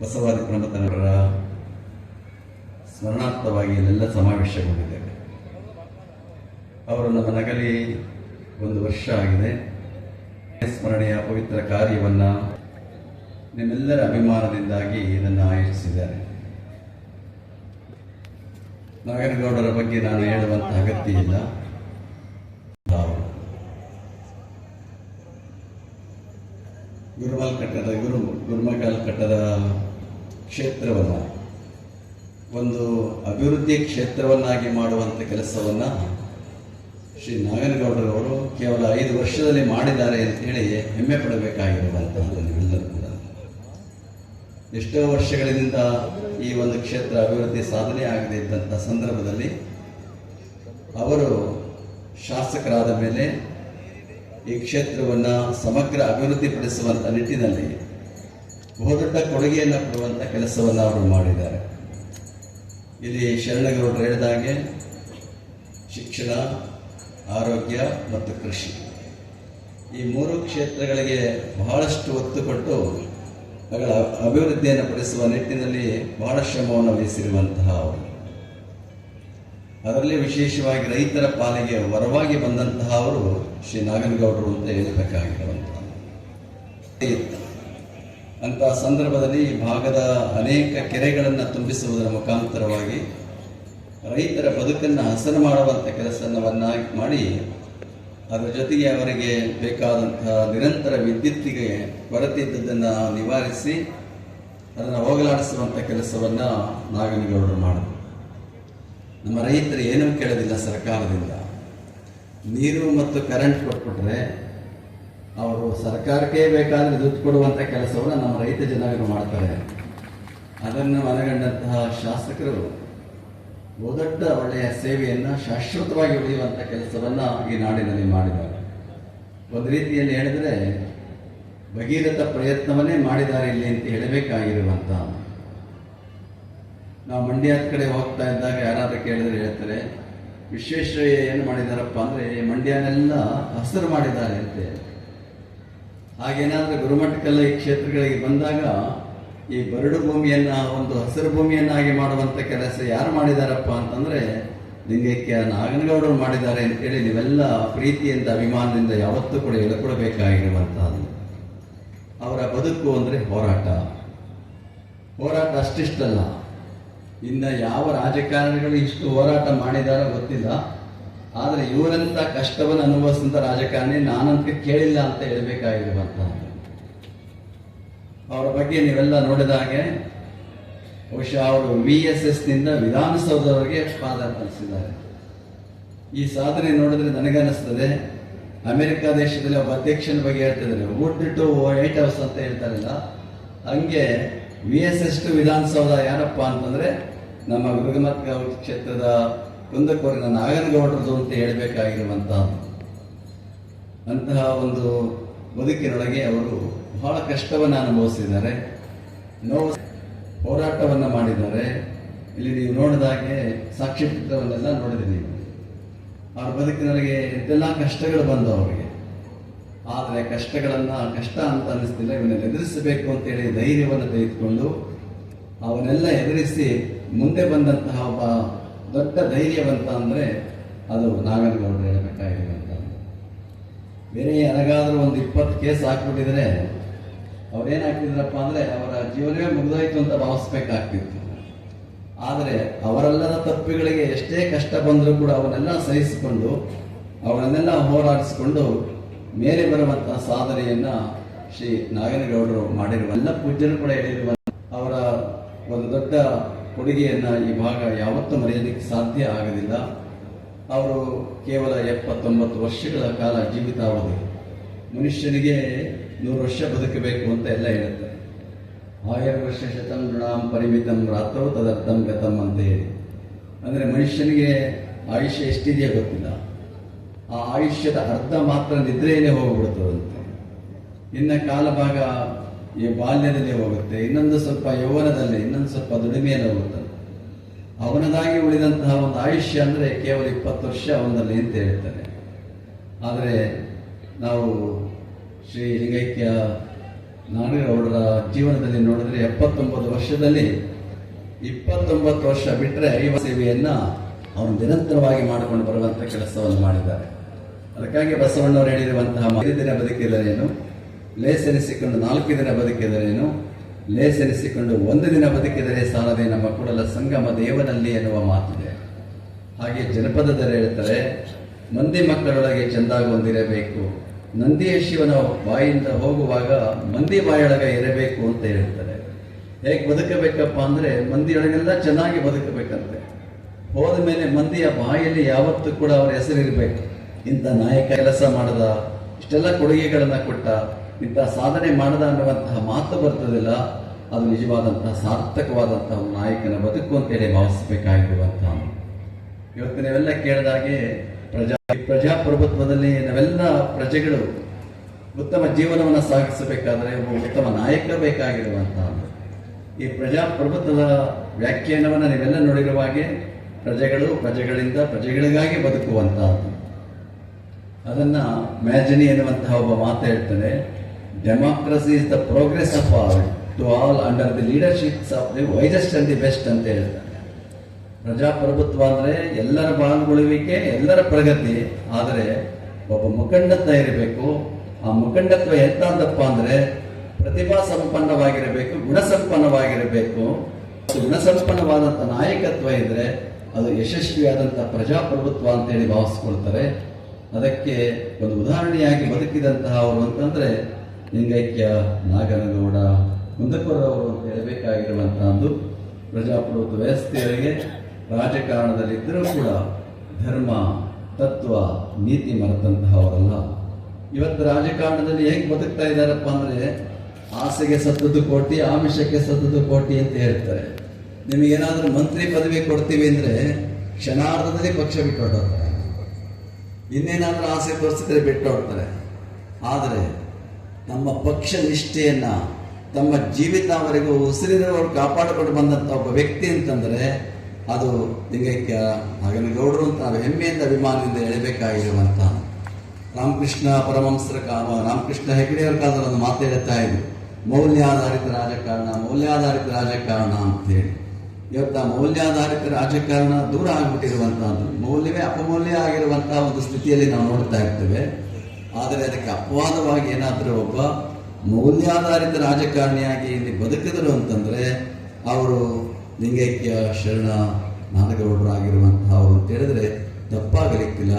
ಬಸವಾದಿ ಪ್ರಮತನವರ ಸ್ಮರಣಾರ್ಥವಾಗಿ ಇಲ್ಲೆಲ್ಲ ಸಮಾವೇಶಗೊಂಡಿದ್ದೇವೆ ಅವರು ನಮ್ಮ ನಗಲಿ ಒಂದು ವರ್ಷ ಆಗಿದೆ. ಸ್ಮರಣೆಯ ಪವಿತ್ರ ಕಾರ್ಯವನ್ನು ನಿಮ್ಮೆಲ್ಲರ ಅಭಿಮಾನದಿಂದಾಗಿ ಇದನ್ನು ಆಯೋಜಿಸಿದ್ದಾರೆ. ನಾಗನಗೌಡರ ಬಗ್ಗೆ ನಾನು ಹೇಳುವಂತಹ ಅಗತ್ಯ ಇಲ್ಲ. ಗುರುಮಲ್ ಕಟ್ಟದ ಗುರು ಗುರುಮಠಲ್ ಕಟ್ಟದ ಕ್ಷೇತ್ರವನ್ನು, ಒಂದು ಅಭಿವೃದ್ಧಿ ಕ್ಷೇತ್ರವನ್ನಾಗಿ ಮಾಡುವಂಥ ಕೆಲಸವನ್ನು ಶ್ರೀ ನಾಗನಗೌಡರವರು ಕೇವಲ ಐದು ವರ್ಷದಲ್ಲಿ ಮಾಡಿದ್ದಾರೆ ಅಂತೇಳಿ ಹೆಮ್ಮೆ ಪಡಬೇಕಾಗಿರುವಂತಹ ನೀವೆಲ್ಲರೂ ಕೂಡ. ಎಷ್ಟೋ ವರ್ಷಗಳಿಂದ ಈ ಒಂದು ಕ್ಷೇತ್ರ ಅಭಿವೃದ್ಧಿ ಸಾಧನೆ ಆಗದೆ ಇದ್ದಂಥ ಸಂದರ್ಭದಲ್ಲಿ ಅವರು ಶಾಸಕರಾದ ಮೇಲೆ ಈ ಕ್ಷೇತ್ರವನ್ನು ಸಮಗ್ರ ಅಭಿವೃದ್ಧಿಪಡಿಸುವಂಥ ನಿಟ್ಟಿನಲ್ಲಿ ಬಹುದೊಡ್ಡ ಕೊಡುಗೆಯನ್ನು ಕೊಡುವಂಥ ಕೆಲಸವನ್ನು ಅವರು ಮಾಡಿದ್ದಾರೆ. ಇಲ್ಲಿ ಶರಣಗೌಡರು ಹೇಳಿದಾಗೆ ಶಿಕ್ಷಣ, ಆರೋಗ್ಯ ಮತ್ತು ಕೃಷಿ. ಈ ಮೂರು ಕ್ಷೇತ್ರಗಳಿಗೆ ಬಹಳಷ್ಟು ಒತ್ತು ಕೊಟ್ಟು ಅವುಗಳ ಅಭಿವೃದ್ಧಿಯನ್ನು ಪಡಿಸುವ ನಿಟ್ಟಿನಲ್ಲಿ ಬಹಳ ಶ್ರಮವನ್ನು ವಹಿಸಿರುವಂತಹ ಅವರು. ಅದರಲ್ಲಿ ವಿಶೇಷವಾಗಿ ರೈತರ ಪಾಲಿಗೆ ವರವಾಗಿ ಬಂದಂತಹ ಅವರು ಶ್ರೀ ನಾಗನಗೌಡರು ಅಂತ ಹೇಳಬೇಕಾಗಿರುವಂತಹ ಅಂತಹ ಸಂದರ್ಭದಲ್ಲಿ ಈ ಭಾಗದ ಅನೇಕ ಕೆರೆಗಳನ್ನು ತುಂಬಿಸುವುದರ ಮುಖಾಂತರವಾಗಿ ರೈತರ ಬದುಕನ್ನು ಹಸನು ಮಾಡುವಂಥ ಕೆಲಸವನ್ನ ಮಾಡಿ, ಅದರ ಜೊತೆಗೆ ಅವರಿಗೆ ಬೇಕಾದಂತಹ ನಿರಂತರ ವಿದ್ಯುತ್ತಿಗೆ ಕೊರತೆ ನಿವಾರಿಸಿ, ಅದನ್ನು ಹೋಗಲಾಡಿಸುವಂಥ ಕೆಲಸವನ್ನು ನಾಗನಗೌಡರು ಮಾಡಿದರು. ನಮ್ಮ ರೈತರು ಏನೂ ಕೇಳೋದಿಲ್ಲ ಸರ್ಕಾರದಿಂದ? ನೀರು ಮತ್ತು ಕರೆಂಟ್ ಕೊಟ್ಬಿಟ್ರೆ ಅವರು ಸರ್ಕಾರಕ್ಕೆ ಬೇಕಾದರೆ ದುಡ್ಡು ಕೊಡುವಂಥ ಕೆಲಸವನ್ನು ನಮ್ಮ ರೈತ ಜನರು ಮಾಡ್ತಾರೆ. ಅದನ್ನು ಮನಗಂಡಂತಹ ಶಾಸಕರು ಬಹುದೊಡ್ಡ ಒಳ್ಳೆಯ ಸೇವೆಯನ್ನು ಶಾಶ್ವತವಾಗಿ ಉಳಿಯುವಂಥ ಕೆಲಸವನ್ನು ಈ ನಾಡಿನಲ್ಲಿ ಮಾಡಿದ್ದಾರೆ. ಒಂದು ರೀತಿಯಲ್ಲಿ ಹೇಳಿದ್ರೆ ಭಗೀರಥ ಪ್ರಯತ್ನವನ್ನೇ ಮಾಡಿದ್ದಾರೆ ಇಲ್ಲಿ ಅಂತ ಹೇಳಬೇಕಾಗಿರುವಂಥ ನಾವು ಮಂಡ್ಯದ ಕಡೆ ಹೋಗ್ತಾ ಇದ್ದಾಗ ಯಾರಾದ್ರೂ ಕೇಳಿದ್ರೆ ಹೇಳ್ತಾರೆ, ವಿಶ್ವೇಶ್ವರಯ್ಯ ಏನು ಮಾಡಿದಾರಪ್ಪ ಅಂದರೆ ಮಂಡ್ಯನೆಲ್ಲ ಹಸಿರು ಮಾಡಿದ್ದಾರೆ ಅಂತೆ. ಹಾಗೇನಾದ್ರು ಗುರುಮಠಕ್ಕೆಲ್ಲ ಈ ಕ್ಷೇತ್ರಗಳಿಗೆ ಬಂದಾಗ, ಈ ಬರಡು ಭೂಮಿಯನ್ನ, ಒಂದು ಹಸಿರು ಭೂಮಿಯನ್ನಾಗಿ ಮಾಡುವಂತ ಕೆಲಸ ಯಾರು ಮಾಡಿದಾರಪ್ಪ ಅಂತಂದ್ರೆ, ಲಿಂಗೈಕ್ಯ ನಾಗನಗೌಡರು ಮಾಡಿದ್ದಾರೆ ಅಂತೇಳಿ ನೀವೆಲ್ಲ ಪ್ರೀತಿಯಿಂದ, ಅಭಿಮಾನದಿಂದ ಯಾವತ್ತೂ ಕೂಡ ಹೇಳ್ಕೊಡ್ಬೇಕಾಗಿರುವಂತಹದ್ದು. ಅವರ ಬದುಕು ಅಂದ್ರೆ ಹೋರಾಟ. ಹೋರಾಟ ಅಷ್ಟಿಷ್ಟಲ್ಲ. ಇನ್ನು ಯಾವ ರಾಜಕಾರಣಿಗಳು ಇಷ್ಟು ಹೋರಾಟ ಮಾಡಿದಾರೋ ಗೊತ್ತಿಲ್ಲ. ಆದರೆ ಇವರಂತ ಕಷ್ಟವನ್ನು ಅನುಭವಿಸಿದಂಥ ರಾಜಕಾರಣಿ ನಾನಂತ ಕೇಳಿಲ್ಲ ಅಂತ ಹೇಳಬೇಕಾಗಿರುವಂತಹದ್ದು. ಅವರ ಬಗ್ಗೆ ನೀವೆಲ್ಲ ನೋಡಿದ ಹಾಗೆ ಬಹುಶಃ ಅವರು ವಿ ಎಸ್ ಎಸ್ನಿಂದ ವಿಧಾನಸೌಧವರೆಗೆ ಪಾದ ಕಲಿಸಿದ್ದಾರೆ ಈ ಸಾಧನೆ ನೋಡಿದ್ರೆ ನನಗನ್ನಿಸ್ತದೆ. ಅಮೆರಿಕ ದೇಶದಲ್ಲಿ ಒಬ್ಬ ಅಧ್ಯಕ್ಷನ ಬಗ್ಗೆ ಹೇಳ್ತಿದ್ದಾರೆ. ವುಡ್ ಟು ವೈಟ್ ಹೌಸ್ ಅಂತ ಹೇಳ್ತಾರಲ್ಲ. ಹಂಗೆ V S S to Vidhana Soudha ಯಾರಪ್ಪ ಅಂತಂದ್ರೆ ನಮ್ಮ ಗುರುಮತ್ ಕ್ಷೇತ್ರದ ಕುಂದಕೋರಿನ ನಾಗನಗೌಡರದು ಅಂತ ಹೇಳಬೇಕಾಗಿರುವಂತಹ ಅಂತಹ ಒಂದು ಬದುಕಿನೊಳಗೆ ಅವರು ಬಹಳ ಕಷ್ಟವನ್ನು ಅನುಭವಿಸಿದ್ದಾರೆ. ನೋವು ಹೋರಾಟವನ್ನು ಮಾಡಿದ್ದಾರೆ. ಇಲ್ಲಿ ನೀವು ನೋಡಿದಾಗೆ ಸಾಕ್ಷಿ ಚಿತ್ರವನ್ನೆಲ್ಲ ನೋಡಿದೆ ನೀವು. ಅವ್ರ ಬದುಕಿನೊಳಗೆ ಎಂತೆಲ್ಲ ಕಷ್ಟಗಳು ಬಂದವು ಅವರಿಗೆ. ಆದರೆ ಕಷ್ಟಗಳನ್ನ ಕಷ್ಟ ಅಂತ ಅನ್ನಿಸ್ತಿಲ್ಲ ಇವನ್ನೆಲ್ಲ ಎದುರಿಸಬೇಕು ಅಂತೇಳಿ ಧೈರ್ಯವನ್ನು ತೆಗೆದುಕೊಂಡು ಅವನ್ನೆಲ್ಲ ಎದುರಿಸಿ ಮುಂದೆ ಬಂದಂತಹ ಒಬ್ಬ ದೊಡ್ಡ ಧೈರ್ಯವಂತ ಅಂದರೆ ಅದು ನಾಗನಗೌಡರು ಅಂತ. ಬೇರೆ ಯಾರಿಗಾದ್ರೂ ಒಂದು ಇಪ್ಪತ್ತು ಕೇಸ್ ಹಾಕ್ಬಿಟ್ಟಿದ್ರೆ ಅವ್ರೇನು ಹಾಕ್ತಿದ್ರಪ್ಪ ಅಂದರೆ ಅವರ ಜೀವನವೇ ಮುಗಿದೋಯ್ತು ಅಂತ ಭಾವಿಸ್ಬೇಕಾಗ್ತಿತ್ತು. ಆದರೆ ಅವರೆಲ್ಲರ ತಪ್ಪುಗಳಿಗೆ ಎಷ್ಟೇ ಕಷ್ಟ ಬಂದರೂ ಕೂಡ ಅವನ್ನೆಲ್ಲ ಸಹಿಸಿಕೊಂಡು ಅವರನ್ನೆಲ್ಲ ಹೋರಾಡಿಸಿಕೊಂಡು ಮೇಲೆ ಬರುವಂತಹ ಸಾಧನೆಯನ್ನ ಶ್ರೀ ನಾಗನಗೌಡರು ಮಾಡಿರುವ ಎಲ್ಲ ಪೂಜ್ಯರು ಕೂಡ ಹೇಳಿರುವ ಅವರ ಒಂದು ದೊಡ್ಡ ಕೊಡುಗೆಯನ್ನ ಈ ಭಾಗ ಯಾವತ್ತೂ ಮರೆಯೋದಕ್ಕೆ ಸಾಧ್ಯ ಆಗಲಿಲ್ಲ ಅವರು ಕೇವಲ ಎಪ್ಪತ್ತೊಂಬತ್ತು ವರ್ಷಗಳ ಕಾಲ ಜೀವಿತಾವಧಿ. ಮನುಷ್ಯನಿಗೆ ನೂರು ವರ್ಷ ಬದುಕಬೇಕು ಅಂತ ಎಲ್ಲ ಹೇಳುತ್ತೆ ಆಯರ್ ವರ್ಷ ಶತಂ ಋಣಾಂ ಪರಿಮಿತಂ ರಾತ್ರವು ತದರ್ಥಂ ಗತಂ ಅಂತ ಹೇಳಿ ಅಂದರೆ ಮನುಷ್ಯನಿಗೆ ಆಯುಷ್ಯ ಎಷ್ಟಿದೆಯೋ ಗೊತ್ತಿಲ್ಲ. ಆ ಆಯುಷ್ಯದ ಅರ್ಧ ಮಾತ್ರ ನಿದ್ರೆಯೇ ಹೋಗ್ಬಿಡ್ತದಂತೆ. ಇನ್ನು ಕಾಲಭಾಗ ಈ ಬಾಲ್ಯದಲ್ಲಿ ಹೋಗುತ್ತೆ, ಇನ್ನೊಂದು ಸ್ವಲ್ಪ ಯೌವನದಲ್ಲಿ, ಇನ್ನೊಂದು ಸ್ವಲ್ಪ ದುಡಿಮೆಯಲ್ಲಿ ಹೋಗುತ್ತೆ. ಅವನದಾಗಿ ಉಳಿದಂತಹ ಒಂದು ಆಯುಷ್ಯ ಅಂದರೆ ಕೇವಲ ಇಪ್ಪತ್ತು ವರ್ಷ ಅವನಲ್ಲಿ ಅಂತ ಹೇಳ್ತಾರೆ. ಆದರೆ ನಾವು ಶ್ರೀ ಲಿಂಗೈಕ್ಯ ನಾಗೇಗೌಡರ ಜೀವನದಲ್ಲಿ ನೋಡಿದ್ರೆ ಎಪ್ಪತ್ತೊಂಬತ್ತು ವರ್ಷದಲ್ಲಿ ಇಪ್ಪತ್ತೊಂಬತ್ತು ವರ್ಷ ಬಿಟ್ಟರೆ ಐವ ಸೇವೆಯನ್ನ ಅವನು ನಿರಂತರವಾಗಿ ಮಾಡಿಕೊಂಡು ಬರುವಂತ ಕೆಲಸವನ್ನು ಮಾಡಿದ್ದಾರೆ. ಅದಕ್ಕಾಗಿ ಬಸವಣ್ಣವರು ಹೇಳಿರುವಂತಹ ಐದು ದಿನ ಬದುಕಿದರೇನು ಲೇಸೆನಿಸಿಕೊಂಡು ನಾಲ್ಕು ದಿನ ಬದುಕಿದರೇನು? ಲೇಸೆನಿಸಿಕೊಂಡು ಒಂದು ದಿನ ಬದುಕಿದರೆ ಸಾಲದೆ ನಮ್ಮ ಕೂಡಲ ಸಂಗಮ ದೇವನಲ್ಲಿ ಎನ್ನುವ ಮಾತಿದೆ. ಹಾಗೆ ಜನಪದದಲ್ಲಿ ಹೇಳ್ತಾರೆ, ಮಂದಿ ಮಕ್ಕಳೊಳಗೆ ಚೆಂದಾಗೊಂದಿರಬೇಕು ನಂದಿಯ ಶಿವನ ಬಾಯಿಂದ ಹೋಗುವಾಗ ಮಂದಿ ಬಾಯೊಳಗೆ ಇರಬೇಕು ಅಂತ ಹೇಳ್ತಾರೆ. ಹೇಗೆ ಬದುಕಬೇಕಪ್ಪ ಅಂದರೆ ಮಂದಿಯೊಳಗೆಲ್ಲ ಚೆನ್ನಾಗಿ ಬದುಕಬೇಕಂತೆ. ಹೋದ ಮೇಲೆ ಮಂದಿಯ ಬಾಯಲ್ಲಿ ಯಾವತ್ತೂ ಕೂಡ ಅವರ ಹೆಸರಿರಬೇಕು. ಇಂಥ ನಾಯಕ ಕೆಲಸ ಮಾಡದ, ಇಷ್ಟೆಲ್ಲ ಕೊಡುಗೆಗಳನ್ನ ಕೊಟ್ಟ, ಇಂಥ ಸಾಧನೆ ಮಾಡದ ಅನ್ನುವಂತಹ ಮಾತು ಬರ್ತದಿಲ್ಲ. ಅದು ನಿಜವಾದಂತಹ ಸಾರ್ಥಕವಾದಂತಹ ನಾಯಕನ ಬದುಕು ಅಂತೇಳಿ ಭಾವಿಸಬೇಕಾಗಿರುವಂತಹ ಇವತ್ತು ನಾವೆಲ್ಲ ಕೇಳಿದಾಗೆ ಪ್ರಜಾ ಪ್ರಜಾಪ್ರಭುತ್ವದಲ್ಲಿ ನಾವೆಲ್ಲ ಪ್ರಜೆಗಳು ಉತ್ತಮ ಜೀವನವನ್ನು ಸಾಗಿಸಬೇಕಾದ್ರೆ ಒಬ್ಬ ಉತ್ತಮ ನಾಯಕ ಬೇಕಾಗಿರುವಂತಹ ಈ ಪ್ರಜಾಪ್ರಭುತ್ವದ ವ್ಯಾಖ್ಯಾನವನ್ನು ನೀವೆಲ್ಲ ನೋಡಿರುವ ಹಾಗೆ ಪ್ರಜೆಗಳು ಪ್ರಜೆಗಳಿಂದ ಪ್ರಜೆಗಳಿಗಾಗಿ ಬದುಕುವಂತಹದ್ದು. ಅದನ್ನ ಮ್ಯಾಜಿನಿ ಎನ್ನುವಂತಹ ಒಬ್ಬ ಮಾತು ಹೇಳ್ತಾನೆ democracy is the progress of all to all under the leaderships of the wisest and the best ಅಂತ ಹೇಳ್ತಾನೆ. ಪ್ರಜಾಪ್ರಭುತ್ವ ಅಂದ್ರೆ ಎಲ್ಲರ ಪಾಲ್ಗೊಳ್ಳುವಿಕೆ ಎಲ್ಲರ ಪ್ರಗತಿ. ಆದರೆ ಒಬ್ಬ ಮುಖಂಡತ್ವ ಇರಬೇಕು. ಆ ಮುಖಂಡತ್ವ ಎಂತಂದಪ್ಪ ಅಂದ್ರೆ ಪ್ರತಿಭಾ ಸಂಪನ್ನವಾಗಿರಬೇಕು ಗುಣಸಂಪನ್ನವಾಗಿರಬೇಕು ಗುಣಸಂಪನ್ನವಾದಂಥ ನಾಯಕತ್ವ ಇದ್ರೆ ಅದು ಯಶಸ್ವಿಯಾದಂಥ ಪ್ರಜಾಪ್ರಭುತ್ವ ಅಂತೇಳಿ ಭಾವಿಸ್ಕೊಳ್ತಾರೆ. ಅದಕ್ಕೆ ಒಂದು ಉದಾಹರಣೆಯಾಗಿ ಬದುಕಿದಂತಹ ಅವರು ಅಂತಂದ್ರೆ ಲಿಂಗೈಕ್ಯ, ನಾಗನಗೌಡ ಕುಂದಕೂರವರು ಅಂತ ಹೇಳಬೇಕಾಗಿರುವಂತಹದ್ದು ಪ್ರಜಾಪ್ರಭುತ್ವ ವ್ಯವಸ್ಥೆಯವರಿಗೆ ರಾಜಕಾರಣದಲ್ಲಿದ್ದರೂ ಕೂಡ ಧರ್ಮ, ತತ್ವ, ನೀತಿ ಮರೆತಂತಹವರಲ್ಲ. ಇವತ್ತು ರಾಜಕಾರಣದಲ್ಲಿ ಹೇಗೆ ಬದುಕ್ತಾ ಇದ್ದಾರಪ್ಪ ಅಂದ್ರೆ ಆಸೆಗೆ ಸತ್ತದ್ದು ಕೋಟಿ, ಆಮಿಷಕ್ಕೆ ಸತ್ತದ್ದು ಕೋಟಿ ಅಂತ ಹೇಳ್ತಾರೆ. ನಿಮಗೇನಾದ್ರೂ ಮಂತ್ರಿ ಪದವಿ ಕೊಡ್ತೀವಿ ಅಂದ್ರೆ ಕ್ಷಣಾರ್ಧದಲ್ಲಿ ಪಕ್ಷ ಬಿಟ್ಟು ಇನ್ನೇನಾದ್ರೂ ಆಸೆ ತೋರಿಸಿದ್ರೆ ಬಿಟ್ಟು ಹೋಗ್ತಾರೆ ಆದರೆ ನಮ್ಮ ಪಕ್ಷ ನಿಷ್ಠೆಯನ್ನು, ತಮ್ಮ ಜೀವಿತಾವರೆಗೂ ಉಸಿರಿನವರು ಕಾಪಾಡಿಕೊಂಡು ಬಂದಂಥ ಒಬ್ಬ ವ್ಯಕ್ತಿ ಅಂತಂದರೆ ಅದು ಲಿಂಗೈಕ್ಯ ಗೌಡರು ಅಂತ ಹೆಮ್ಮೆಯಿಂದ ಅಭಿಮಾನದಿಂದ ಹೇಳಬೇಕಾಗಿರುವಂಥ ರಾಮಕೃಷ್ಣ ಪರಮಂಸರ ಕಾಮ, ರಾಮಕೃಷ್ಣ ಹೆಗ್ಡೆಯವರ ಕಾಲದಲ್ಲಿ ಒಂದು ಮಾತು ಹೇಳ್ತಾ ಇದ್ರು ಮೌಲ್ಯಾಧಾರಿತ ರಾಜಕಾರಣ ಮೌಲ್ಯಾಧಾರಿತ ರಾಜಕಾರಣ ಅಂತೇಳಿ. ಇವತ್ತು ಆ ಮೌಲ್ಯಾಧಾರಿತ ರಾಜಕಾರಣ ದೂರ ಆಗಿಬಿಟ್ಟಿರುವಂಥದ್ದು ಮೌಲ್ಯವೇ ಅಪಮೌಲ್ಯ ಆಗಿರುವಂತಹ ಒಂದು ಸ್ಥಿತಿಯಲ್ಲಿ ನಾವು ನೋಡ್ತಾ ಇರ್ತೇವೆ. ಆದರೆ ಅದಕ್ಕೆ ಅಪವಾದವಾಗಿ ಏನಾದರೂ ಒಬ್ಬ ಮೌಲ್ಯಾಧಾರಿತ ರಾಜಕಾರಣಿಯಾಗಿ ಇಲ್ಲಿ ಬದುಕಿದರು ಅಂತಂದ್ರೆ ಅವರು ಲಿಂಗೈಕ್ಯ, ಶರಣ ನಾನಗೌಡರು ಆಗಿರುವಂತಹ ಅವರು ಅಂತ ಹೇಳಿದ್ರೆ ತಪ್ಪಾಗಲಿಕ್ಕಿಲ್ಲ.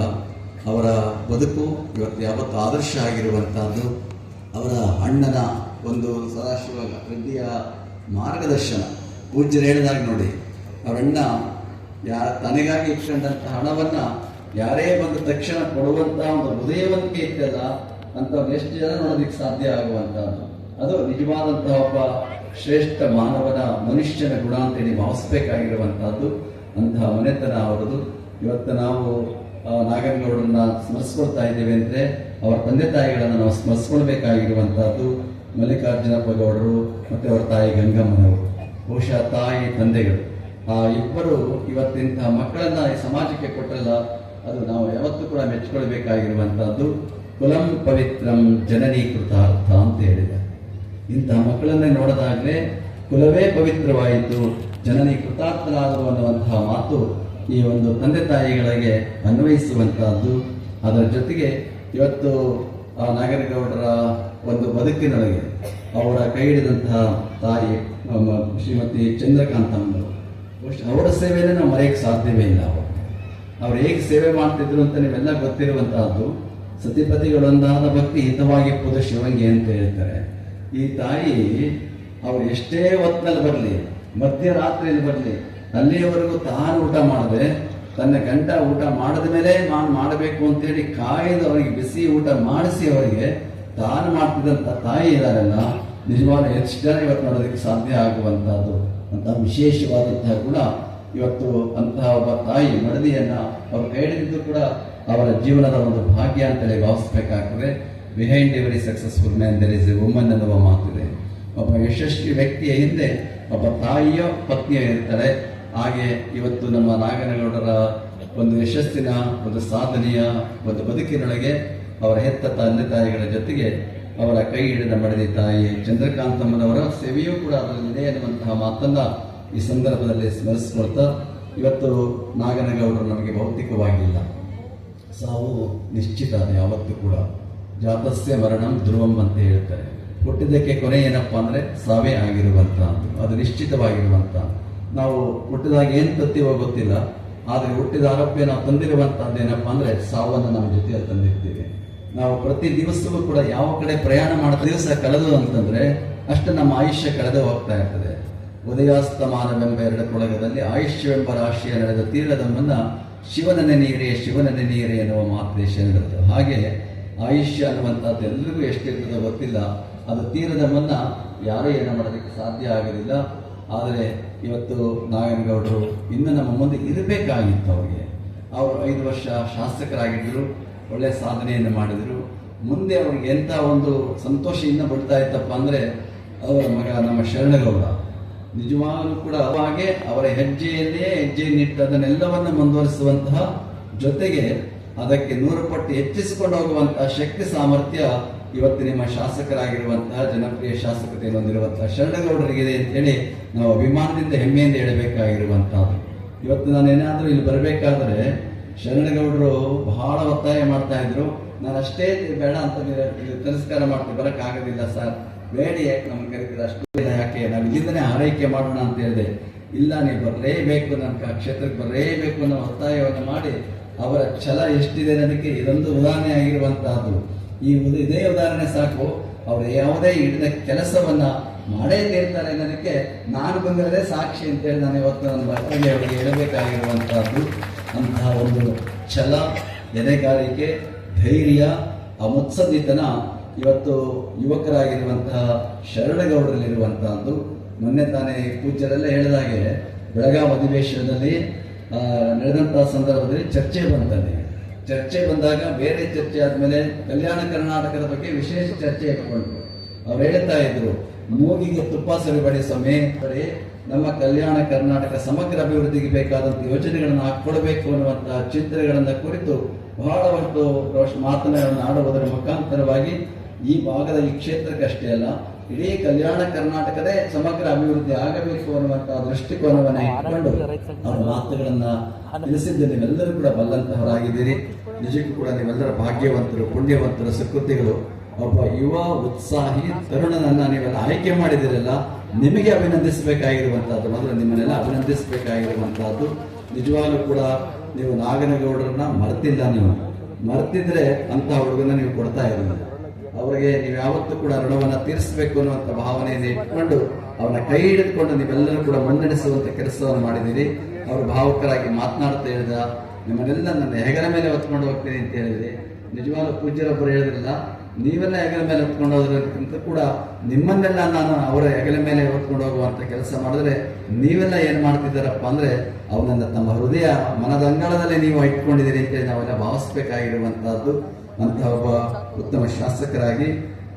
ಅವರ ಬದುಕು ಇವತ್ತು ಯಾವತ್ತು ಆದರ್ಶ ಆಗಿರುವಂತಹದ್ದು. ಅವರ ಅಣ್ಣನ ಒಂದು ಸದಾಶಿವ ರೆಡ್ಡಿಯ ಮಾರ್ಗದರ್ಶನ. ಪೂಜ್ಯರು ಹೇಳಿದಾಗ ನೋಡಿ, ಅವರಣ್ಣ ಯಾ ತನಗಾಗಿ ಇಟ್ಕೊಂಡಂತಹ ಹಣವನ್ನ ಯಾರೇ ಬಂದ ತಕ್ಷಣ ಕೊಡುವಂತಹ ಒಂದು ಹೃದಯವಂತಿಕೆ ಇತ್ತಲ್ಲ ಅಂಥವ್ರು ಎಷ್ಟು ಜನ ನೋಡೋದಕ್ಕೆ ಸಾಧ್ಯ ಆಗುವಂಥದ್ದು? ಅದು ನಿಜವಾದಂತಹ ಒಬ್ಬ ಶ್ರೇಷ್ಠ ಮಾನವನ, ಮನುಷ್ಯನ ಗುಣ ಅಂತೇಳಿ ಭಾವಿಸ್ಬೇಕಾಗಿರುವಂತಹದ್ದು ಅಂತಹ ಮನೆತನ ಅವರದು. ಇವತ್ತು ನಾವು ನಾಗನಗೌಡರನ್ನ ಸ್ಮರಿಸ್ಕೊಳ್ತಾ ಇದ್ದೇವೆ ಅಂದ್ರೆ, ಅವರ ತಂದೆ ತಾಯಿಗಳನ್ನು ನಾವು ಸ್ಮರಿಸ್ಕೊಳ್ಬೇಕಾಗಿರುವಂತಹದ್ದು ಮಲ್ಲಿಕಾರ್ಜುನಪ್ಪ ಗೌಡರು ಮತ್ತೆ ಅವರ ತಾಯಿ ಗಂಗಮ್ಮನವರು. ಬಹುಶಃ ತಾಯಿ, ತಂದೆಗಳು. ಆ ಇಬ್ಬರು ಇವತ್ತಿಂತಹ ಮಕ್ಕಳನ್ನ ಈ ಸಮಾಜಕ್ಕೆ ಕೊಟ್ಟಲ್ಲ ಅದು ನಾವು ಯಾವತ್ತೂ ಕೂಡ ಮೆಚ್ಚಿಕೊಳ್ಬೇಕಾಗಿರುವಂತಹದ್ದು ಕುಲಂ ಪವಿತ್ರಂ ಜನನೀಕೃತ ಅರ್ಥ ಅಂತ ಹೇಳಿದೆ ಇಂತಹ ಮಕ್ಕಳನ್ನೇ ನೋಡಿದಾಗಲೇ ಕುಲವೇ ಪವಿತ್ರವಾಯಿತು, ಜನನಿ ಕೃತಾರ್ಥರಾದರು ಅನ್ನುವಂತಹ ಮಾತು ಈ ಒಂದು ತಂದೆ ತಾಯಿಗಳಿಗೆ ಅನ್ವಯಿಸುವಂತಹದ್ದು. ಅದರ ಜೊತೆಗೆ ಇವತ್ತು ಆ ನಾಗರಿಗೌಡರ ಒಂದು ಬದುಕಿನೊಳಗೆ ಅವರ ಕೈ ಹಿಡಿದಂತಹ ತಾಯಿ ಶ್ರೀಮತಿ ಚಂದ್ರಕಾಂತಮ್ಮರು ಬಹುಶಃ ಅವರ ಸೇವೆಯನ್ನು ನಾವು ಮರೆಯಕ್ಕೆ ಸಾಧ್ಯವೇ ಇಲ್ಲ ಅವರು. ಅವ್ರು ಹೇಗೆ ಸೇವೆ ಮಾಡ್ತಿದ್ರು ಅಂತ ನೀವೆಲ್ಲ ಗೊತ್ತಿರುವಂತಹದ್ದು ಸತಿಪತಿಗಳೊಂದಾದ ಭಕ್ತಿ ಹಿತವಾಗಿ ಪುದ ಶಿವಂಗಿ ಅಂತ ಹೇಳ್ತಾರೆ. ಈ ತಾಯಿ ಅವ್ರು ಎಷ್ಟೇ ಹೊತ್ತಿನಲ್ಲಿ ಬರಲಿ, ಮಧ್ಯರಾತ್ರಿಯಲ್ಲಿ ಬರಲಿ, ಅಲ್ಲಿಯವರೆಗೂ ತಾನು ಊಟ ಮಾಡದೆ, ತನ್ನ ಗಂಟ ಊಟ ಮಾಡಿದ ಮೇಲೆ ನಾನು ಮಾಡಬೇಕು ಅಂತೇಳಿ ಕಾಯ್ದು ಅವರಿಗೆ ಬಿಸಿ ಊಟ ಮಾಡಿಸಿ ಅವರಿಗೆ, ತಾನು ಮಾಡ್ತಿದ್ದಂಥ ತಾಯಿ ಇದಾರಲ್ಲ ನಿಜವಾದ ಎಷ್ಟು ಜನ ಇವತ್ತು ನೋಡೋದಕ್ಕೆ ಸಾಧ್ಯ ಆಗುವಂತಹದ್ದು ಅಂತ ವಿಶೇಷವಾದಂತಹ ಗುಣ ಇವತ್ತು ಅಂತಹ ಒಬ್ಬ ತಾಯಿ ಮಡದಿಯನ್ನ ಅವರು ಕೈಡಿದ್ದು ಕೂಡ ಅವರ ಜೀವನದ ಒಂದು ಭಾಗ್ಯ ಅಂತೇಳಿ ಭಾವಿಸ್ಬೇಕಾಗ್ತದೆ. Behind every successful man there is a woman ಅನ್ನುವ ಮಾತಿದೆ. ಒಬ್ಬ ಯಶಸ್ವಿ ವ್ಯಕ್ತಿಯ ಹಿಂದೆ ಒಬ್ಬ ತಾಯಿಯ ಪತ್ನಿಯ ಇರ್ತಾರೆ. ಹಾಗೆ ಇವತ್ತು ನಮ್ಮ ನಾಗನಗೌಡರ ಒಂದು ಯಶಸ್ಸಿನ, ಒಂದು ಸಾಧನೆಯ, ಒಂದು ಬದುಕಿನೊಳಗೆ ಅವರ ಹೆತ್ತ ತಂದೆ ತಾಯಿಗಳ ಜೊತೆಗೆ ಅವರ ಕೈ ಹಿಡಿದ ಮಡದಿ ತಾಯಿ ಚಂದ್ರಕಾಂತಮ್ಮನವರ ಸೇವೆಯೂ ಕೂಡ ಅದರಲ್ಲಿದೆ ಎನ್ನುವಂತಹ ಮಾತನ್ನ ಈ ಸಂದರ್ಭದಲ್ಲಿ ಸ್ಮರಿಸಿಕೊಳ್ತಾ ಇವತ್ತು ನಾಗನಗೌಡರು ನಮಗೆ ಭೌತಿಕವಾಗಿಲ್ಲ. ಸಾವು ನಿಶ್ಚಿತ ಯಾವತ್ತೂ ಕೂಡ. ಜಾತಸ್ಯ ಮರಣಂ ಧ್ರುವಂ ಅಂತ ಹೇಳ್ತಾರೆ. ಹುಟ್ಟಿದ್ದಕ್ಕೆ ಕೊನೆ ಏನಪ್ಪ ಅಂದ್ರೆ ಸಾವೇ ಆಗಿರುವಂತ ಅದು ನಿಶ್ಚಿತವಾಗಿರುವಂತ. ನಾವು ಹುಟ್ಟಿದಾಗ ಏನು ತತ್ತೀವೋ ಗೊತ್ತಿಲ್ಲ. ಆದರೆ ಹುಟ್ಟಿದ ಆರೋಪ್ಯ ನಾವು ತಂದಿರುವಂತಹದ್ದು ಏನಪ್ಪಾ ಅಂದ್ರೆ ಸಾವನ್ನು ನಮ್ಮ ಜೊತೆಯಲ್ಲಿ ತಂದಿರ್ತೀವಿ. ನಾವು ಪ್ರತಿ ದಿವಸವೂ ಕೂಡ ಯಾವ ಕಡೆ ಪ್ರಯಾಣ ಮಾಡೋ ದಿವಸ ಕಳೆದು ಅಂತಂದ್ರೆ ಅಷ್ಟು ನಮ್ಮ ಆಯುಷ್ಯ ಕಳೆದು ಹೋಗ್ತಾ ಇರ್ತದೆ. ಉದಯಾಸ್ತಮಾನವೆಂಬ ಎರಡು ಕೊಳಗದಲ್ಲಿ ಆಯುಷ್ಯವೆಂಬ ರಾಶಿಯ ನಡೆದ ಮುನ್ನ ಶಿವನ ನೀರೇ ಶಿವನ ನೆನೆಯಿರೆ ಎನ್ನುವ ಮಾತು ದೇಶ ಹೇಳಿರುತ್ತೆ ಹಾಗೆ ಆಯುಷ್ಯ ಅನ್ನುವಂಥದ್ದು ಎಲ್ರಿಗೂ ಎಷ್ಟಿರ್ತದೋ ಗೊತ್ತಿಲ್ಲ. ಅದು ತೀರದಮ್ಮನ್ನ ಯಾರೂ ಏನು ಮಾಡೋದಕ್ಕೆ ಸಾಧ್ಯ ಆಗೋದಿಲ್ಲ ಆದರೆ ಇವತ್ತು ನಾರಾಯಣಗೌಡರು ಇನ್ನೂ ನಮ್ಮ ಮುಂದೆ ಇರಬೇಕಾಗಿತ್ತು ಅವರಿಗೆ. ಅವರು ಐದು ವರ್ಷ ಶಾಸಕರಾಗಿದ್ದರು. ಒಳ್ಳೆ ಸಾಧನೆಯನ್ನು ಮಾಡಿದರು. ಮುಂದೆ ಅವ್ರಿಗೆ ಎಂಥ ಒಂದು ಸಂತೋಷದಿಂದ ಬಿಡ್ತಾ ಇತ್ತಪ್ಪ ಅಂದರೆ, ಅವರ ಮಗ ನಮ್ಮ ಶರಣಗೌಡ. ನಿಜವಾಗಲೂ ಕೂಡ ಹಾಗೆ ಅವರ ಹೆಜ್ಜೆಯಲ್ಲೇ ಹೆಜ್ಜೆಯನ್ನಿಟ್ಟು ಅದನ್ನೆಲ್ಲವನ್ನು ಮುಂದುವರಿಸುವಂತಹ ಜೊತೆಗೆ ಅದಕ್ಕೆ ನೂರು ಪಟ್ಟು ಹೆಚ್ಚಿಸಿಕೊಂಡು ಹೋಗುವಂತಹ ಶಕ್ತಿ, ಸಾಮರ್ಥ್ಯ ಇವತ್ತು ನಿಮ್ಮ ಶಾಸಕರಾಗಿರುವಂತಹ ಜನಪ್ರಿಯ ಶಾಸಕತೆಯನ್ನು ಹೊಂದಿರುವಂತಹ ಶರಣಗೌಡರಿಗಿದೆ ಅಂತ ಹೇಳಿ ನಾವು ಅಭಿಮಾನದಿಂದ ಹೆಮ್ಮೆಯಿಂದ ಹೇಳಬೇಕಾಗಿರುವಂತಹದ್ದು. ಇವತ್ತು ನಾನು ಏನಾದರೂ ಇಲ್ಲಿ ಬರಬೇಕಾದ್ರೆ ಶರಣಗೌಡರು ಬಹಳ ಒತ್ತಾಯ ಮಾಡ್ತಾ ಇದ್ರು. ನಾನು ಅಷ್ಟೇ ಬೇಡ ಅಂತ ತಿರಸ್ಕಾರ ಮಾಡ್ತೀನಿ ಬರೋಕ್ಕಾಗೋದಿಲ್ಲ ಸರ್. ಬೇಡಿ ಯಾಕೆ ನಮ್ಗೆ ಕರೀತೀರ? ಅಷ್ಟು ಯಾಕೆ? ನಾವು ಇಲ್ಲಿಂದನೇ ಆರೈಕೆ ಮಾಡೋಣ ಅಂತ ಹೇಳಿದೆ. ಇಲ್ಲ, ನೀವು ಬರಲೇಬೇಕು ನನ್ನ ಕ್ಷೇತ್ರಕ್ಕೆ ಬರಲೇಬೇಕು ಅನ್ನೋ ಒತ್ತಾಯವನ್ನು ಮಾಡಿ, ಅವರ ಛಲ ಎಷ್ಟಿದೆ ಅನ್ನೋದಕ್ಕೆ ಇದೊಂದು ಉದಾಹರಣೆ ಆಗಿರುವಂತಹದ್ದು. ಈ ಒಂದು ಇದೇ ಉದಾಹರಣೆ ಸಾಕು. ಅವರು ಯಾವುದೇ ಹಿಡಿದ ಕೆಲಸವನ್ನ ಮಾಡೇ ತೀರ್ತಾರೆ ನನಗೆ. ನಾನು ಬಂದಿರದೆ ಸಾಕ್ಷಿ ಅಂತೇಳಿ ನಾನು ಇವತ್ತು ನನ್ನ ಮಕ್ಕಳಿಗೆ ಅವರಿಗೆ ಹೇಳಬೇಕಾಗಿರುವಂತಹದ್ದು. ಅಂತಹ ಒಂದು ಛಲ ಎದೆಗಾರಿಕೆ ಧೈರ್ಯ ಆ ಮುತ್ಸದ್ದಿತನ ಇವತ್ತು ಯುವಕರಾಗಿರುವಂತಹ ಶರಣಗೌಡರಲ್ಲಿರುವಂತಹದ್ದು. ಮೊನ್ನೆ ತಾನೇ ಪೂಜ್ಯರೆಲ್ಲ ಹೇಳಿದಾಗೆ ಬೆಳಗಾವಿ ಅಧಿವೇಶನದಲ್ಲಿ ನಡೆದಂತಹ ಸಂದರ್ಭದಲ್ಲಿ ಚರ್ಚೆ ಬಂತಲ್ಲಿ. ಚರ್ಚೆ ಬಂದಾಗ ಬೇರೆ ಚರ್ಚೆ ಆದಮೇಲೆ ಕಲ್ಯಾಣ ಕರ್ನಾಟಕದ ಬಗ್ಗೆ ವಿಶೇಷ ಚರ್ಚೆ ಇಟ್ಕೊಂಡ್ರು. ಅವ್ರು ಹೇಳ್ತಾ ಇದ್ರು, ಮೂಗಿಗೆ ತುಪ್ಪ ಸರಿಬಡಿ ಬರೀ ನಮ್ಮ ಕಲ್ಯಾಣ ಕರ್ನಾಟಕ ಸಮಗ್ರ ಅಭಿವೃದ್ಧಿಗೆ ಬೇಕಾದಂತ ಯೋಜನೆಗಳನ್ನು ಹಾಕೊಡಬೇಕು ಅನ್ನುವಂತಹ ಚಿಂತನೆಗಳನ್ನ ಕುರಿತು ಬಹಳ ಒಂದು ಮಾತನಾಡನ್ನು ಆಡುವುದರ ಮುಖಾಂತರವಾಗಿ ಈ ಭಾಗದ ಈ ಕ್ಷೇತ್ರಕ್ಕಷ್ಟೇ ಅಲ್ಲ, ಇಡೀ ಕಲ್ಯಾಣ ಕರ್ನಾಟಕದೇ ಸಮಗ್ರ ಅಭಿವೃದ್ಧಿ ಆಗಬೇಕು ಅನ್ನುವಂತಹ ದೃಷ್ಟಿಕೋನವನ್ನು ಇಟ್ಕೊಂಡು ಅವರ ಮಾತುಗಳನ್ನ ತಿಳಿಸಿದ್ದು ನೀವೆಲ್ಲರೂ ಕೂಡ ಬಲ್ಲಂತಹವರಾಗಿದ್ದೀರಿ. ನಿಜಕ್ಕೂ ಕೂಡ ನೀವೆಲ್ಲರ ಭಾಗ್ಯವಂತರು, ಪುಣ್ಯವಂತರು, ಸುಕೃತಿಗಳು. ಒಬ್ಬ ಯುವ, ಉತ್ಸಾಹಿ, ತರುಣನನ್ನ ನೀವೆಲ್ಲ ಆಯ್ಕೆ ಮಾಡಿದಿರಲ್ಲ ನಿಮಗೆ ಅಭಿನಂದಿಸಬೇಕಾಗಿರುವಂತಹದ್ದು ಮೊದಲು ನಿಮ್ಮನ್ನೆಲ್ಲ ಅಭಿನಂದಿಸಬೇಕಾಗಿರುವಂತಹದ್ದು. ನಿಜವಾಗ್ಲೂ ಕೂಡ ನೀವು ನಾಗನಗೌಡರನ್ನ ಮರ್ತಿಲ್ಲ ನೀವು. ಮರ್ತಿದ್ರೆ ಅಂತ ಹುಡುಗನ ನೀವು ಕೊಡ್ತಾ ಇರಲಿಲ್ಲ ಅವರಿಗೆ ನೀವು ಯಾವತ್ತೂ ಕೂಡ ಋಣವನ್ನ ತೀರಿಸಬೇಕು ಅನ್ನುವಂಥ ಭಾವನೆಯನ್ನು ಇಟ್ಕೊಂಡು ಅವನ ಕೈ ಹಿಡಿದುಕೊಂಡು ನೀವೆಲ್ಲರೂ ಕೂಡ ಮುನ್ನಡೆಸುವಂತ ಕೆಲಸವನ್ನು ಮಾಡಿದ್ದೀರಿ. ಅವರು ಭಾವುಕರಾಗಿ ಮಾತನಾಡ್ತಾ ಹೇಳಿದ ನಿಮ್ಮನ್ನೆಲ್ಲ ನನ್ನ ಹೆಗಲ ಮೇಲೆ ಹೊತ್ಕೊಂಡು ಹೋಗ್ತೀನಿ ಅಂತ ಹೇಳಿದ್ರಿ. ನಿಜವಾದ ಪೂಜ್ಯರೊಬ್ಬರು ಹೇಳಿದ್ರಲ್ಲ ನೀವೆಲ್ಲ ಹೆಗಲ ಮೇಲೆ ಹೊತ್ಕೊಂಡು ಹೋದ್ರಕ್ಕಿಂತ ಕೂಡ ನಿಮ್ಮನ್ನೆಲ್ಲ ನಾನು ಅವರ ಹೆಗಲ ಮೇಲೆ ಹೊತ್ಕೊಂಡು ಹೋಗುವಂತ ಕೆಲಸ ಮಾಡಿದ್ರೆ ನೀವೆಲ್ಲ ಏನ್ ಮಾಡ್ತಿದ್ದಾರಪ್ಪ ಅಂದ್ರೆ ಅವನನ್ನ ತಮ್ಮ ಹೃದಯ ಮನದ ಅಂಗಳದಲ್ಲಿ ನೀವು ಇಟ್ಕೊಂಡಿದ್ದೀರಿ ಅಂತೇಳಿ ನಾವೆಲ್ಲ ಭಾವಿಸ್ಬೇಕಾಗಿರುವಂತಹದ್ದು. ಅಂತ ಒಬ್ಬ ಉತ್ತಮ ಶಾಸಕರಾಗಿ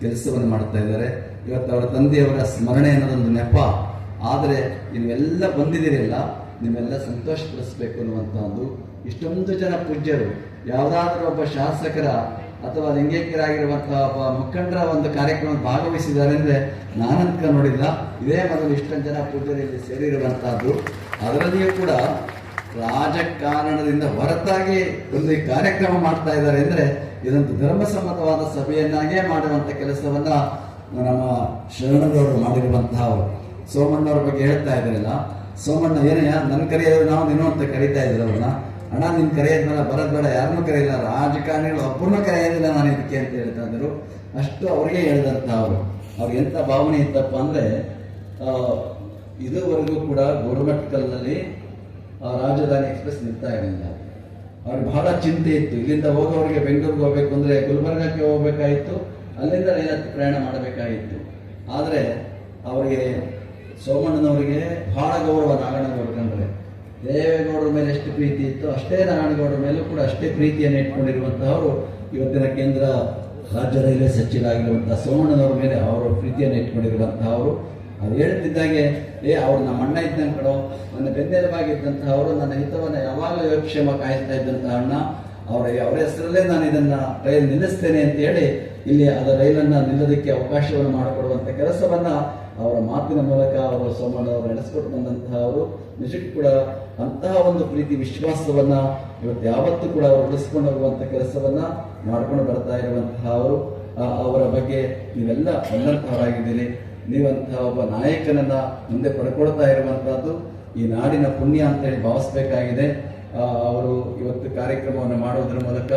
ಕೆಲಸವನ್ನು ಮಾಡ್ತಾ ಇದ್ದಾರೆ. ಇವತ್ತು ಅವರ ತಂದೆಯವರ ಸ್ಮರಣೆ ಅನ್ನೋದೊಂದು ನೆಪ. ಆದರೆ ನೀವೆಲ್ಲ ಬಂದಿದ್ದೀರಲ್ಲ ನೀವೆಲ್ಲ ಸಂತೋಷಪಡಿಸ್ಬೇಕು ಅನ್ನುವಂಥದ್ದು ಇಷ್ಟೊಂದು ಜನ ಪೂಜ್ಯರು. ಯಾವುದಾದ್ರೂ ಒಬ್ಬ ಶಾಸಕರ ಅಥವಾ ಲಿಂಗೈಕ್ಯರಾಗಿರುವಂತಹ ಮುಖಂಡರ ಒಂದು ಕಾರ್ಯಕ್ರಮ ಭಾಗವಹಿಸಿದ್ದಾರೆ ಅಂದ್ರೆ ನಾನಂತ ನೋಡಿಲ್ಲ. ಇದೇ ಮೊದಲು ಇಷ್ಟೊಂದು ಜನ ಪೂಜೆಯಲ್ಲಿ ಸೇರಿರುವಂತಹದ್ದು. ಅದರಲ್ಲಿಯೂ ಕೂಡ ರಾಜಕಾರಣದಿಂದ ಹೊರತಾಗಿ ಒಂದು ಕಾರ್ಯಕ್ರಮ ಮಾಡ್ತಾ ಇದ್ದಾರೆ ಅಂದ್ರೆ ಇದೊಂದು ಧರ್ಮಸಮ್ಮತವಾದ ಸಭೆಯನ್ನಾಗೇ ಮಾಡುವಂತ ಕೆಲಸವನ್ನ ನಮ್ಮ ಶರಣರವರು ಮಾಡಿರುವಂತಹ ಸೋಮಣ್ಣವ್ರ ಬಗ್ಗೆ ಹೇಳ್ತಾ ಇದ್ರಲ್ಲ ಸೋಮಣ್ಣ, ಏನಯ್ಯ ನನ್ನ ಕರೆಯೋದು ನಾವು ನೀನು ಅಂತ ಕರೀತಾ ಇದ್ರು ಅವ್ರನ್ನ? ಅಣ್ಣ ನಿನ್ ಕರೆಯೋದ್ಮೇಲೆ ಬರದ್ ಬೇಡ ಯಾರನ್ನೂ ಕರೆಯಿಲ್ಲ ರಾಜಕಾರಣಿಗಳು ಒಬ್ಬರನ್ನೂ ಕರೆಯೋದಿಲ್ಲ ನಾನು ಇದಕ್ಕೆ ಅಂತ ಹೇಳ್ತಾ ಇದ್ರು. ಅಷ್ಟು ಅವ್ರಿಗೆ ಹೇಳಿದಂತ ಅವರು. ಅವ್ರಿಗೆ ಎಂತ ಭಾವನೆ ಇತ್ತಪ್ಪ ಅಂದ್ರೆ ಇದುವರೆಗೂ ಕೂಡ ಗೋರಮಟ್ಕಲ್ನಲ್ಲಿ ರಾಜಧಾನಿ ಎಕ್ಸ್ಪ್ರೆಸ್ ನಿಲ್ತಾ ಇರಲಿಲ್ಲ. ಅವ್ರಿಗೆ ಬಹಳ ಚಿಂತೆ ಇತ್ತು. ಇಲ್ಲಿಂದ ಹೋಗೋರಿಗೆ ಬೆಂಗಳೂರಿಗೆ ಹೋಗ್ಬೇಕು ಅಂದ್ರೆ ಗುಲ್ಬರ್ಗಕ್ಕೆ ಹೋಗ್ಬೇಕಾಗಿತ್ತು, ಅಲ್ಲಿಂದ ರೈಲತ್ತು ಪ್ರಯಾಣ ಮಾಡಬೇಕಾಗಿತ್ತು. ಆದರೆ, ಅವರಿಗೆ ಸೋಮಣ್ಣನವರಿಗೆ ಬಹಳ ಗೌರವ ನಾಗಣ್ಣ ಕಂಡ್ರೆ. ದೇವೇಗೌಡರ ಮೇಲೆ ಎಷ್ಟು ಪ್ರೀತಿ ಇತ್ತು ಅಷ್ಟೇ ನಾರಾಯಣಗೌಡರ ಮೇಲೂ ಕೂಡ ಅಷ್ಟೇ ಪ್ರೀತಿಯನ್ನು ಇಟ್ಕೊಂಡಿರುವಂತಹವರು ಇವತ್ತಿನ ಕೇಂದ್ರ ರಾಜ್ಯ ರೈಲ್ವೆ ಸಚಿವರಾಗಿರುವಂಥ ಸೋಮಣ್ಣನವರ ಮೇಲೆ ಅವರ ಪ್ರೀತಿಯನ್ನು ಇಟ್ಕೊಂಡಿರುವಂತಹವರು ಅದು ಹೇಳ್ತಿದ್ದಾಗೆ ಏ, ಅವ್ರು ನಮ್ಮ ಅಣ್ಣ ಇದ್ದಂಗೆ ಕಡೋ ನನ್ನ ಬೆನ್ನೆಲುಬಾಗಿದ್ದಂತಹ ಅವರು ನನ್ನ ಹಿತವನ್ನು ಯಾವಾಗಲೂ ಯೋಗಕ್ಷೇಮ ಕಾಯಿಸ್ತಾ ಇದ್ದಂತಹ ಅಣ್ಣ, ಅವರ ಅವರ ಹೆಸರಲ್ಲೇ ನಾನು ಇದನ್ನು ರೈಲು ನಿಲ್ಲಿಸ್ತೇನೆ ಅಂತ ಹೇಳಿ ಇಲ್ಲಿ ಅದರ ರೈಲನ್ನು ನಿಲ್ಲೋದಕ್ಕೆ ಅವಕಾಶವನ್ನು ಮಾಡಿಕೊಡುವಂಥ ಕೆಲಸವನ್ನು ಅವರ ಮಾತಿನ ಮೂಲಕ ಅವರು ಸೋಮಣ್ಣವರು ನಡೆಸಿಕೊಟ್ಟು ಬಂದಂತಹ ಅವರು ನಿಜಕ್ಕೂ ಕೂಡ ಅಂತಹ ಒಂದು ಪ್ರೀತಿ ವಿಶ್ವಾಸವನ್ನ ಇವತ್ತು ಯಾವತ್ತೂ ಕೂಡ ಅವರು ಉಳಿಸ್ಕೊಂಡು ಹೋಗುವಂತ ಕೆಲಸವನ್ನ ಮಾಡ್ಕೊಂಡು ಬರ್ತಾ ಇರುವಂತಹ ಅವರು ಅವರ ಬಗ್ಗೆ ನೀವೆಲ್ಲ ಬಂದಂತಹವರಾಗಿದ್ದೀರಿ ನೀವಂತಹ ಒಬ್ಬ ನಾಯಕನನ್ನ ಮುಂದೆ ಪಡ್ಕೊಳ್ತಾ ಇರುವಂತಹದ್ದು ಈ ನಾಡಿನ ಪುಣ್ಯ ಅಂತ ಹೇಳಿ ಭಾವಿಸ್ಬೇಕಾಗಿದೆ ಅವರು ಇವತ್ತು ಕಾರ್ಯಕ್ರಮವನ್ನು ಮಾಡುವುದರ ಮೂಲಕ